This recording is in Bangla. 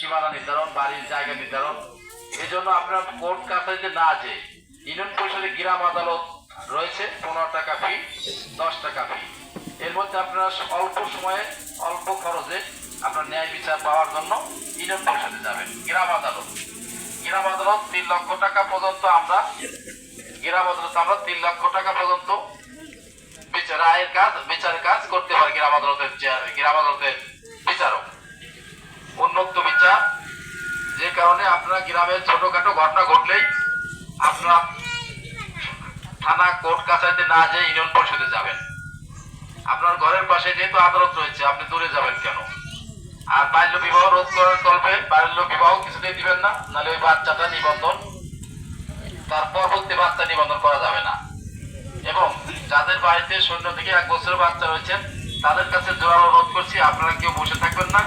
সীমানা নির্ধারণ, বাড়ির জায়গা নির্ধারণ। এই জন্য আপনার কোর্ট কাছারিতে না যে ইউনিয়ন পরিষদে গ্রাম আদালত রয়েছে, পনেরো টাকা ফি দশ টাকা ফি এর মধ্যে আপনারা অল্প সময়ে, অল্প খরচে আপনার ন্যায় বিচার পাওয়ার জন্য ইউনিয়ন পরিষদে যাবেন। গ্রাম আদালত। গ্রাম আদালত তিন লক্ষ টাকা পর্যন্ত আমরা, গ্রাম আদালত আমরা তিন লক্ষ টাকা পর্যন্ত বিচার আয়ের কাজ, বিচারের কাজ করতে পারি গ্রাম আদালতের গ্রাম আদালতের বিচারক উন্মুক্ত বিচার যে কারণে আপনারা গ্রামের ছোটখাটো ঘটনা ঘটলেই আপনারা থানা কোর্ট কাছারিতে না যেয়ে ইউনিয়ন পরিষদে যাবেন। আপনার ঘরের পাশে যেহেতু আদালত রয়েছে, আপনি দূরে যাবেন কেন? আর বাল্য বিবাহ রোধ করার কল্পে বাল্য বিবাহ কিছুতেই দিবেন না, নাহলে ওই বাচ্চাটা নিবন্ধন, তার পরবর্তী বাচ্চা নিবন্ধন করা যাবে না। এবং যাদের বাড়িতে শূন্য থেকে এক বছরের বাচ্চা রয়েছেন, তাদের কাছে জোরালো অনুরোধ করছি, আপনারা কেউ বসে থাকবেন না।